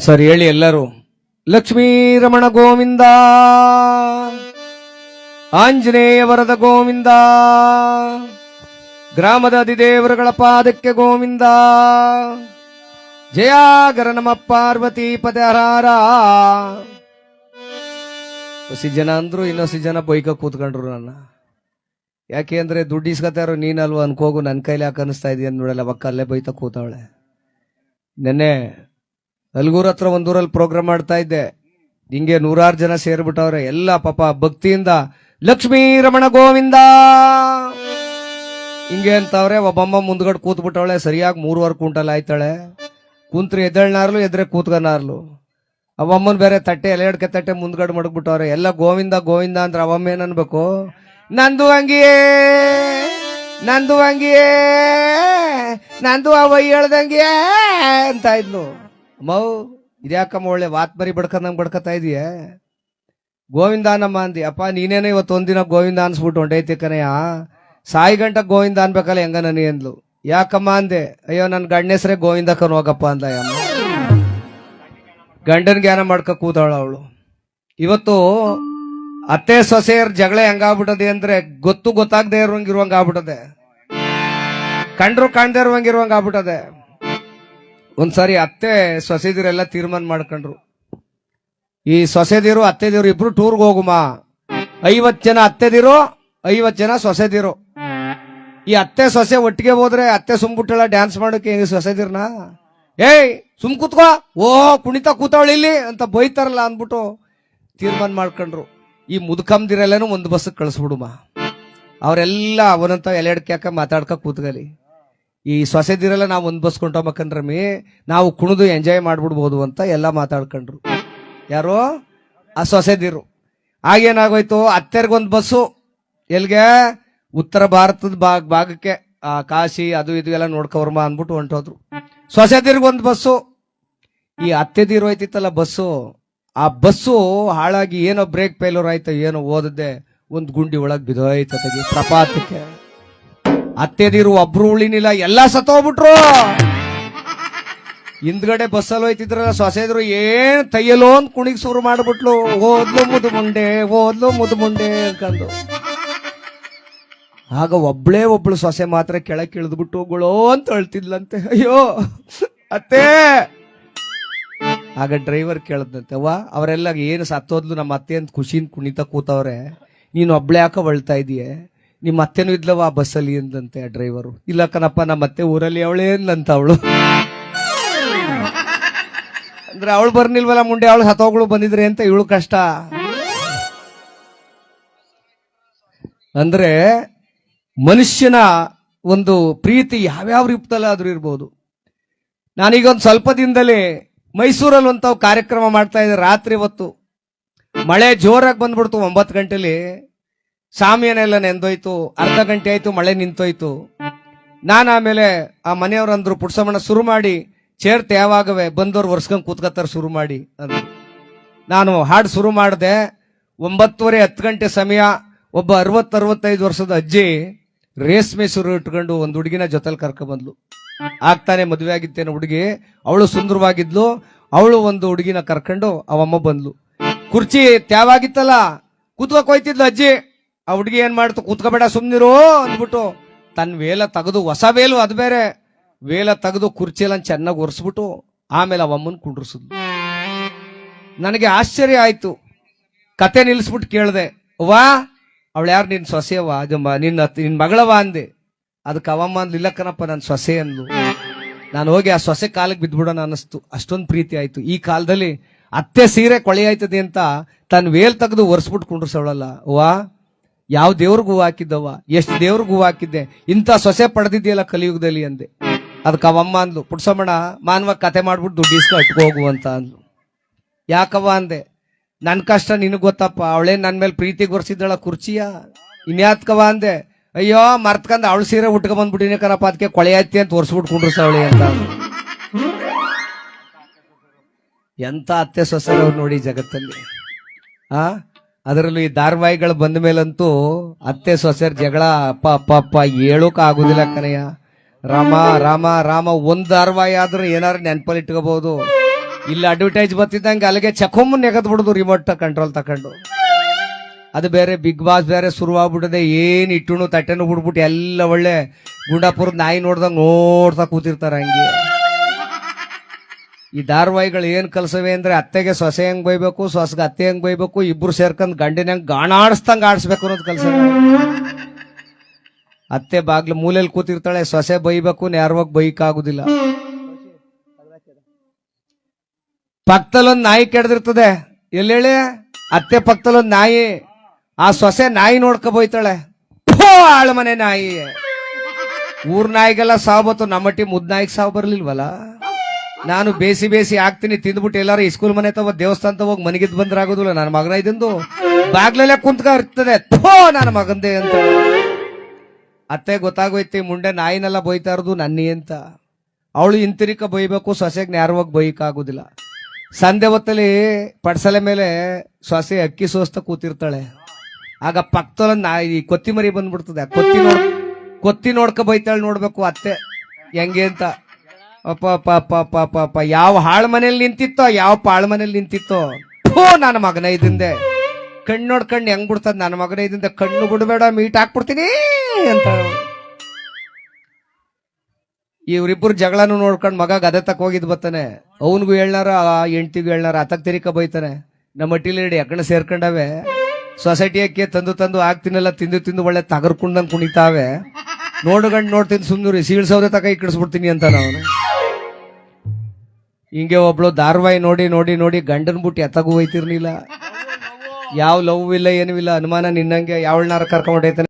ಸರಿ ಹೇಳಿ ಎಲ್ಲರೂ, ಲಕ್ಷ್ಮೀ ರಮಣ ಗೋವಿಂದ, ಆಂಜನೇಯ ವರದ ಗೋವಿಂದ, ಗ್ರಾಮದ ಅಧಿದೇವರುಗಳ ಪಾದಕ್ಕೆ ಗೋವಿಂದ, ಜಯಾಗರ ನಮ್ಮ ಪಾರ್ವತಿ ಪದಹಾರ ಹೊಸಿ ಜನ ಅಂದ್ರು, ಇನ್ನೊಸಿ ಜನ ಬೈಕ ಕೂತ್ಕೊಂಡ್ರು ನನ್ನ. ಯಾಕೆ ಅಂದ್ರೆ ದುಡ್ಡು ಇಸ್ಕೊತಾರೋ ನೀನಲ್ವ ಅನ್ಕೋಗು ನನ್ನ ಕೈಲಿ ಯಾಕೆ ಅನಿಸ್ತಾ ಇದೆಯಾ ನೋಡಲ್ಲ ಅಲ್ಲೇ ಬೈತ ಕೂತವಳೆ. ನೆನ್ನೆ ಅಲ್ಗೂರ್ ಹತ್ರ ಒಂದೂರಲ್ಲಿ ಪ್ರೋಗ್ರಾಮ್ ಮಾಡ್ತಾ ಇದ್ದೆ. ಹಿಂಗೆ ನೂರಾರು ಜನ ಸೇರ್ಬಿಟ್ಟವ್ರೆ. ಎಲ್ಲ ಪಾಪ ಭಕ್ತಿಯಿಂದ, ಲಕ್ಷ್ಮೀ ರಮಣ ಗೋವಿಂದ! ಹಿಂಗೆ ಅಂತವ್ರೆ ಒಬ್ಬಮ್ಮ ಮುಂದ್ಗಡೆ ಕೂತ್ಬಿಟ್ಟವಳೆ. ಸರಿಯಾಗಿ ಮೂರುವರೆ ಕುಂಟಲ್ ಆಯ್ತಾಳೆ. ಕುಂತ್ರಿ ಎದ್ದೇಳ್ನಾರ್ಲು, ಎದ್ರೆ ಕೂತ್ಕನಾರ್ಲು. ಅವಮ್ಮನ್ ಬೇರೆ ತಟ್ಟೆ ಎಲೆಡ್ಕೆ ತಟ್ಟೆ ಮುಂದ್ಗಡೆ ಮಡಗ್ಬಿಟ್ಟವ್ರೆ. ಎಲ್ಲ ಗೋವಿಂದ ಗೋವಿಂದ ಅಂದ್ರೆ ಅವಮ್ಮ ಏನ್ ಅನ್ಬೇಕು ನಂದು ಅಂಗಿಯೇ ನಂದು ಅಂಗಿಯೇ, ನಂದು ಅವ ಹೇಳ್ದಂಗಿಯೇ ಅಂತ ಇದ್ಲು. ಮೌ, ಇದ್ಯಾಕಮ್ಮ ಒಳ್ಳೆ ವಾತ್ ಬರಿ ನಂಗೆ ಬಡ್ಕತಾ ಇದೀಯ? ಗೋವಿಂದಾನಮ್ಮ ಅಂದಿ, ಅಪ್ಪ, ನೀನೇನೋ ಇವತ್ತು ಒಂದಿನ ಗೋವಿಂದ ಅನ್ಸ್ಬಿಟ್ಟು ಹೊಂಟೈತಿ ಕನಯ್ಯ ಸಾಯಿ ಗಂಟ ಗೋವಿಂದ ಅನ್ಬೇಕಲ್ಲ ಹೆಂಗ ನನಿ ಅಂದ್ಲು. ಯಾಕಮ್ಮ ಅಂದೆ, ಅಯ್ಯೋ ನನ್ನ ಗಂಡ ಹೆಸರೇ ಗೋವಿಂದ ಹೋಗಪ್ಪ ಅಂದ ಅಮ್ಮ ಗಂಡನ್ ಜ್ಞಾನ ಮಾಡ್ಕ ಕೂತಾಳ ಅವಳು. ಇವತ್ತು ಅತ್ತೆ ಸೊಸೆಯರ್ ಜಗಳ ಹೆಂಗಾಗ್ಬಿಟ್ಟದೆ ಅಂದ್ರೆ ಗೊತ್ತು ಗೊತ್ತಾಗದೆ ಇರುವಂಗ ಇರುವಂಗ ಆಗ್ಬಿಟ್ಟದೆ. ಕಂಡ್ರು ಕಾಣ್ದೇ ಇರುವಂಗ ಇರುವಂಗ ಆಗ್ಬಿಟ್ಟದೆ. ಒಂದ್ಸಾರಿ ಅತ್ತೆ ಸೊಸೆದಿರೆಲ್ಲ ತೀರ್ಮಾನ ಮಾಡ್ಕೊಂಡ್ರು. ಈ ಸೊಸೆದಿರು, ಅತ್ತೆದಿರು ಇಬ್ರು ಟೂರ್ಗೆ ಹೋಗುಮ. ಐವತ್ ಜನ ಅತ್ತೆದಿರು, ಐವತ್ ಜನ ಸೊಸೆದಿರು. ಈ ಅತ್ತೆ ಸೊಸೆ ಒಟ್ಟಿಗೆ ಹೋದ್ರೆ ಅತ್ತೆ ಸುಮ್ಬಿಟ್ಟಳ ಡ್ಯಾನ್ಸ್ ಮಾಡೋಕೆ ಹೆಂಗ ಸೊಸೆದಿರ್ನ? ಏಯ್, ಸುಮ್ ಕೂತ್ಕೋ. ಓ ಕುಣಿತ ಕೂತಾವಳಿ ಇಲ್ಲಿ ಅಂತ ಬೈತಾರಲ್ಲ ಅಂದ್ಬಿಟ್ಟು ತೀರ್ಮಾನ ಮಾಡ್ಕೊಂಡ್ರು. ಈ ಮುದುಕಂದಿರೆಲ್ಲನೂ ಒಂದು ಬಸ್ ಕಳಿಸ್ಬಿಡುಮ. ಅವರೆಲ್ಲ ಅವನಂತ ಎಲೆಡ್ಕ್ಯಾಕ ಮಾತಾಡ್ಕ ಕೂತ್ಗಲಿ. ಈ ಸೊಸೆದಿರಲ್ಲ, ನಾವು ಒಂದು ಬಸ್ ಕೊಂಡೋಗ್ಬೇಕಂದ್ರಮಿ ನಾವು ಕುಣಿದು ಎಂಜಾಯ್ ಮಾಡ್ಬಿಡ್ಬೋದು ಅಂತ ಎಲ್ಲ ಮಾತಾಡ್ಕೊಂಡ್ರು. ಯಾರು? ಆ ಸೊಸೆದಿರು. ಆಗೇನಾಗೋಯ್ತು ಅತ್ತೆರ್ಗೊಂದು ಬಸ್ಸು. ಎಲ್ಗೆ? ಉತ್ತರ ಭಾರತದ ಭಾಗ, ಭಾಗಕ್ಕೆ. ಆ ಕಾಶಿ, ಅದು ಇದು ಎಲ್ಲ ನೋಡ್ಕೊವರ್ಮ ಅಂದ್ಬಿಟ್ಟು ಹೊಂಟೋದ್ರು. ಸೊಸೆದಿರ್ಗೊಂದು ಬಸ್ಸು. ಈ ಅತ್ತೆದಿರು ಹೋಯ್ತಿತ್ತಲ್ಲ ಬಸ್ಸು. ಆ ಬಸ್ಸು ಹಾಳಾಗಿ ಏನೋ ಬ್ರೇಕ್ ಫೇಲ್ಯೂರ್ ಆಯ್ತು ಏನೋ ಓದದೆ ಒಂದು ಗುಂಡಿ ಒಳಗೆ ಬಿದೋಯ್ತಗಿ ಪ್ರಪಾತಕ್ಕೆ. ಅತ್ತೆದಿರು ಒಬ್ರು ಉಳಿನಿಲ್ಲ, ಎಲ್ಲ ಸತ್ತೋಗ್ಬಿಟ್ರು. ಹಿಂದ್ಗಡೆ ಬಸ್ಸಲ್ಲಿ ಹೋಯ್ತಿದ್ರಲ್ಲ ಸೊಸೆದ್ರು, ಏನ್ ತೈಯಲೋ ಅಂತ ಕುಣಿಗ್ ಶುರು ಮಾಡ್ಬಿಟ್ಲು. ಓದ್ಲು ಮುದು ಮುಂಡೆ ಓದ್ಲು ಮುದು ಮುಂಡೆ ಅನ್ಕೊಂಡು ಆಗ ಒಬ್ಳೇ ಒಬ್ಳು ಸೊಸೆ ಮಾತ್ರ ಕೆಳಕ್ಕೆ ಇಳಿದ್ಬಿಟ್ಟು, ಗುಳೋ ಅಂತ ಅಳ್ತಿದ್ಲಂತೆ. ಅಯ್ಯೋ, ಅತ್ತೆ. ಆಗ ಡ್ರೈವರ್ ಕೇಳದಂತೆ ಅವ್ವ, ಅವರೆಲ್ಲ ಏನು ಸತ್ತೋದ್ಲು ನಮ್ಮ ಅತ್ತೆ ಅಂತ ಖುಷಿಯಿಂದ ಕುಣಿತ ಕೂತವ್ರೆ. ನೀನು ಒಬ್ಳೆ ಯಾಕೆ ಒಳ್ತಾ ಇದೀಯೆ? ನಿಮ್ಮ ಅತ್ತೆನೂ ಇದ್ಲವ ಆ ಬಸ್ಸಲ್ಲಿ ಎಂದಂತೆ ಆ ಡ್ರೈವರು ಇಲ್ಲ ಕಣಪ್ಪ, ನಮ್ಮ ಅತ್ತೆ ಊರಲ್ಲಿ ಅವಳೇ ಎಂದಂತ ಅವಳು. ಅಂದ್ರೆ ಅವಳು ಬರ್ನಿಲ್ವಲ್ಲ ಮುಂಡೆ, ಅವಳು ಹತ್ತೋಗ್ಳು ಬಂದಿದ್ರೆ ಅಂತ ಇವಳು ಕಷ್ಟ. ಅಂದ್ರೆ ಮನುಷ್ಯನ ಒಂದು ಪ್ರೀತಿ ಯಾವ್ಯಾವ ರೂಪದಲ್ಲಾದ್ರೂ ಇರ್ಬೋದು. ನಾನೀಗ ಒಂದು ಸ್ವಲ್ಪ ದಿನದಲ್ಲಿ ಮೈಸೂರಲ್ಲಿ ಒಂದು ಕಾರ್ಯಕ್ರಮ ಮಾಡ್ತಾ ಇದ್ದೆ, ರಾತ್ರಿ ಹೊತ್ತು. ಮಳೆ ಜೋರಾಗಿ ಬಂದ್ಬಿಡ್ತು ಒಂಬತ್ತು ಗಂಟೆಲಿ. ಸಾಮಿಯನೆಲ್ಲ ನೆಂದೋಯ್ತು, ಅರ್ಧ ಗಂಟೆ ಆಯ್ತು ಮಳೆ ನಿಂತೋಯ್ತು. ನಾನು ಆಮೇಲೆ ಆ ಮನೆಯವ್ರಂದ್ರು ಪುಡ್ಸಮಣ ಶುರು ಮಾಡಿ ಚೇರ್ತೆ ಯಾವಾಗವೇ ಬಂದವ್ರು ಒರ್ಸ್ಕೊಂಡ್ ಕೂತ್ಕತ್ತಾರ ಶುರು ಮಾಡಿ ಅಂದ್ರು. ನಾನು ಹಾಡು ಶುರು ಮಾಡಿದೆ, ಒಂಬತ್ತುವರೆ ಹತ್ತು ಗಂಟೆ ಸಮಯ, ಒಬ್ಬ ಅರವತ್ತು ಅರವತ್ತೈದು ವರ್ಷದ ಅಜ್ಜಿ ರೇಷ್ಮೆ ಸುರು ಇಟ್ಕೊಂಡು ಒಂದು ಹುಡುಗಿನ ಜೊತೆಲಿ ಕರ್ಕೊಂಡ್ಬಂದ್ಲು ಆಗ್ತಾನೆ ಮದುವೆ ಆಗಿತ್ತೇನೋ ಹುಡುಗಿ, ಅವಳು ಸುಂದರವಾಗಿದ್ಲು, ಅವಳು ಒಂದು ಹುಡುಗಿನ ಕರ್ಕೊಂಡು ಅವಮ್ಮ ಬಂದ್ಲು. ಕುರ್ಚಿ ತ್ಯಾವಾಗಿತ್ತಲ್ಲ ಕೂತ್ಕೋಕ್ ಅಜ್ಜಿ. ಆ ಹುಡುಗಿ ಏನ್ ಮಾಡ್ತು? ಕೂತ್ಕೋಬೇಡ ಸುಮ್ನಿರು ಅಂದ್ಬಿಟ್ಟು ತನ್ನ ವೇಲ ತೆಗೆದು ಹೊಸ ವೇಲು ಅದು ಬೇರೆ. ವೇಲ ತೆಗೆದು ಕುರ್ಚಿಲನ್ ಚೆನ್ನಾಗಿ ಒರೆಸ್ಬಿಟ್ಟು ಆಮೇಲೆ ಅವಮ್ಮನ್ ಕುಂಡ್ರಿಸಿದ್ಲು. ನನಗೆ ಆಶ್ಚರ್ಯ ಆಯ್ತು. ಕತೆ ನಿಲ್ಲಿಸ್ಬಿಟ್ಟು ಕೇಳ್ದೆ ವಾ ಅವಳು ಯಾರು ನಿನ್ ಸೊಸೆಯವ ಅಜಮ್ಮ ನಿನ್ನ ಅತ್- ನಿನ್ ಮಗಳವ ಅಂದೆ. ಅದಕ್ಕೆ ಅವಮ್ಮ ಅಂದ್ಲು ಇಲ್ಲ ಕಣಪ್ಪ ನನ್ನ ಸೊಸೆ ಅಂದ್ಲು. ನಾನು ಹೋಗಿ ಆ ಸೊಸೆ ಕಾಲಿಗೆ ಬಿದ್ಬಿಡೋಣ ಅನ್ನಿಸ್ತು. ಅಷ್ಟೊಂದು ಪ್ರೀತಿ ಆಯ್ತು. ಈ ಕಾಲದಲ್ಲಿ ಅತ್ತೆ ಸೀರೆ ಕೊಳೆ ಆಯ್ತದೆ ಅಂತ ತನ್ನ ವೇಲ್ ತೆಗೆದು ಒರೆಸ್ಬಿಟ್ಟು ಕುಂಡ್ರಿಸೋಳಲ್ಲ ವಾ ಯಾವ ದೇವ್ರಿಗೂ ಹಾಕಿದ್ದವ ಎಷ್ಟು ದೇವ್ರಿಗೂ ಹಾಕಿದ್ದೆ? ಇಂಥ ಸೊಸೆ ಪಡೆದಿದ್ದೀಯಲ್ಲ ಕಲಿಯುಗದಲ್ಲಿ ಅಂದೆ. ಅದಕ್ಕೆ ಅವಮ್ಮ ಅಂದ್ಲು ಪುಡ್ಸಮ್ಮಣ ಮಾನವ ಕತೆ ಮಾಡ್ಬಿಟ್ಟು ದುಡ್ಡು ಇಸ್ಕೊ ಅಂತ ಅಂದ್ಲು. ಯಾಕವ್ವ ಅಂದೆ? ನನ್ನ ಕಷ್ಟ ನಿನಗ್ ಗೊತ್ತಪ್ಪ, ಅವಳೇ ನನ್ನ ಮೇಲೆ ಪ್ರೀತಿ ಗೊರ್ಸಿದ್ದಳ ಕುರ್ಚಿಯ. ಇನ್ಯಾತ್ಕವ ಅಂದೆ? ಅಯ್ಯೋ, ಮರ್ತ್ಕಂದ್ ಅವಳು ಸೀರೆ ಉಟ್ಕೊ ಬಂದ್ಬಿಟ್ಟಿನಿ ಕರಪ್ಪ ಅದಕ್ಕೆ ಕೊಳೆ ಐತಿ ಅಂತ ಒರ್ಸ್ಬಿಟ್ಟು ಕುಂಡ್ರಸವಳಿ ಅಂತ ಅಂದ್ಲು. ಎಂತ ಅತ್ತೆ ಸೊಸೆರವ್ರು ನೋಡಿ ಜಗತ್ತಲ್ಲಿ, ಆ? ಅದರಲ್ಲೂ ಈ ಧಾರಾವಾಹಿಗಳು ಬಂದ ಮೇಲಂತೂ ಅತ್ತೆ ಸೊಸೆರ್ ಜಗಳ, ಅಪ್ಪ ಅಪ್ಪ ಅಪ್ಪ ಹೇಳೋಕೆ ಆಗುದಿಲ್ಲ ಕನಯ್ಯ ರಾಮ ರಾಮ ರಾಮ, ಒಂದ್ ಧಾರಾವಾಹಿ ಆದ್ರೂ ಏನಾರು ನೆನ್ಪಲ್ಲಿ ಇಟ್ಕೋಬಹುದು ಇಲ್ಲಿ ಅಡ್ವರ್ಟೈಸ್ ಬರ್ತಿದ್ದಂಗೆ ಅಲ್ಲಿಗೆ ಚಕೊಂಬನ್ ನೆಗದ್ ಬಿಡುದು ರಿಮೋಟ್ ಕಂಟ್ರೋಲ್ ತಕೊಂಡು. ಅದು ಬೇರೆ ಬಿಗ್ ಬಾಸ್ ಬೇರೆ ಶುರುವಾಗ್ಬಿಟ್ಟದೆ, ಏನ್ ಇಟ್ಟುನು ತಟ್ಟೆನು ಬಿಡ್ಬಿಟ್ಟು ಎಲ್ಲ ಒಳ್ಳೆ ಗುಂಡಾಪುರದ ನಾಯಿ ನೋಡ್ದಂಗ್ ನೋಡ್ತಾ ಕೂತಿರ್ತಾರ ಹಂಗೆ. ಈ ಧಾರಾವಾಹಿಗಳು ಏನ್ ಕಲ್ಸವೆ ಅಂದ್ರೆ ಅತ್ತೆಗೆ ಸೊಸೆ ಹೆಂಗ್ ಬೈಬೇಕು, ಸೊಸೆಗೆ ಅತ್ತೆ ಹೆಂಗ್ ಬೈಬೇಕು, ಇಬ್ರು ಸೇರ್ಕೊಂಡ್ ಗಂಡಿನ ಹೆಂಗ್ ಗಾಣಾಡ್ಸ್ದಂಗ್ ಆಡಿಸ್ಬೇಕು ಅನ್ನೋದು ಕಲಸ ಅತ್ತೆ ಬಾಗ್ಲು ಮೂಲೆಯಲ್ಲಿ ಕೂತಿರ್ತಾಳೆ, ಸೊಸೆ ಬೈಬೇಕು, ನೇರವಾಗಿ ಬೈಕ್ ಆಗುದಿಲ್ಲ ಪಕ್ಕದಲ್ಲೊಂದ್ ನಾಯಿ ಕೆಡ್ದಿರ್ತದೆ, ಎಲ್ಲೇಳಿ? ಅತ್ತೆ ಪಕ್ಕದಲ್ಲೊಂದ್ ನಾಯಿ. ಆ ಸೊಸೆ ನಾಯಿ ನೋಡ್ಕೊ ಬೈತಾಳೆ. ಫೋ ಆಳ ಮನೆ ನಾಯಿ. ಊರ್ ನಾಯಿಗೆಲ್ಲ ಸಾವು ಬತ್ತು ನಮ್ಮಟ್ಟಿ ಮುದ್ ನಾಯಿಗೆ ಸಾವು ಬರ್ಲಿಲ್ವಲ್ಲ? ನಾನು ಬೇಸಿ ಬೇಸಿ ಆಗ್ತೀನಿ, ತಿಂದ್ಬಿಟ್ಟು ಎಲ್ಲಾರು ಸ್ಕೂಲ್ ಮನೆ ತಗೋ ದೇವಸ್ಥಾನ ಹೋಗಿ ಮನೆಗಿದ್ ಬಂದ್ರೆ ಆಗೋದಿಲ್ಲ ನನ್ನ ಮಗನ ಇದಂದು. ಬಾಗ್ಲಲ್ಲೇ ಕುಂತ್ಕ ಇರ್ತದೆ. ಥೋ, ನನ್ನ ಮಗಂದೆ ಅಂತ. ಅತ್ತೆ, ಗೊತ್ತಾಗೋಯ್ತಿ, ಮುಂಡೆ ನಾಯಿನೆಲ್ಲ ಬೈತಾ ಇರೋದು ನನ್ನಿ ಅಂತ. ಅವಳು ಹಿಂತಿರಿಕ ಬೈಬೇಕು ಸೊಸೆಗೆ ನೇರವಾಗಿ ಬೈಕ್ ಆಗುದಿಲ್ಲ ಸಂಧೆ ಹೊತ್ತಲ್ಲಿ ಪಡ್ಸಲೆ ಮೇಲೆ ಸೊಸೆ ಅಕ್ಕಿ ಸೋಸ್ತಾ ಕೂತಿರ್ತಾಳೆ. ಆಗ ಪಕ್ಕದಲ್ಲ ನಾಯಿ ಕೊತ್ತಿ ಮರಿ ಬಂದ್ಬಿಡ್ತದೆ. ಕೊತ್ತಿ ನೋಡ್, ಕೊತ್ತಿ ನೋಡ್ಕ ಬೈತಾಳೆ ನೋಡ್ಬೇಕು ಅತ್ತೆ. ಹೆಂಗೆ ಅಂತ. ಅಪ್ಪ ಅಪ್ಪ ಅಪ್ಪ ಅಪ್ಪ ಅಪ್ಪ ಯಾವ ಹಾಳು ಮನೇಲಿ ನಿಂತಿತ್ತೋ, ಯಾವ ಪಾಳು ಮನೇಲಿ ನಿಂತಿತ್ತೋ. ಹೋ ನನ್ನ ಮಗನ ಇದಿಂದೆ ಕಣ್ಣು ನೋಡ್ಕಂಡು ಹೆಂಗ್ ಬಿಡ್ತದ ನನ್ನ ಮಗನ ಇದಿಂದ ಕಣ್ಣು ಬಿಡಬೇಡ, ಮೀಟ್ ಹಾಕ್ಬಿಡ್ತೀನಿ ಅಂತ ಇವ್ರಿಬ್ರು ಜಗಳನು ನೋಡ್ಕೊಂಡು ಮಗ ಗದೆ ತಕ್ಕ ಹೋಗಿದ್ ಬತ್ತಾನೆ. ಅವನಿಗೂ ಹೇಳ್ನಾರ ಹೆಂಡ್ತಿಗೂ ಹೇಳ್ನಾರ ಅತಕ್ ತಿರಿಕ ಬೈತಾನೆ. ನಮ್ಮ ಹಟ್ಟಿಲಿ ಎಕ್ಕಣ ಸೇರ್ಕೊಂಡವೆ. ಸೊಸೈಟಿ ಅಕ್ಕಿ ತಂದು ತಂದು ಹಾಕ್ತಿನಲ್ಲ ತಿಂದು ತಿಂದು ಒಳ್ಳೆ ತಗರ್ಕೊಂಡಂಗೆ ಕುಣಿತಾವೆ. ನೋಡ್ಗಂಡ್ ನೋಡ್ತೀನಿ ಸುಮ್ನೂರಿ, ಸೀಳ್ಸೋದೆ ತಕ ಇಕ್ಕಿಡಿಸ್ಬಿಡ್ತೀನಿ ಅಂತ ನಾವು ಹಿಂಗೆ ಒಬ್ಳು ಧಾರವಾಹಿ ನೋಡಿ ನೋಡಿ ನೋಡಿ ಗಂಡನ್ ಬಿಟ್ಟು ಎತ್ತಗೂ ಹೋಯ್ತಿರ್ಲಿಲ್ಲ. ಯಾವ ಲವ್ ಇಲ್ಲ ಏನೂ ಇಲ್ಲ. ಅನುಮಾನ ನಿನ್ನಂಗೆ ಯಾವಳನಾರ ಕರ್ಕೊಂಡ್ ಹೊಟ್ಟೈತಾನೆ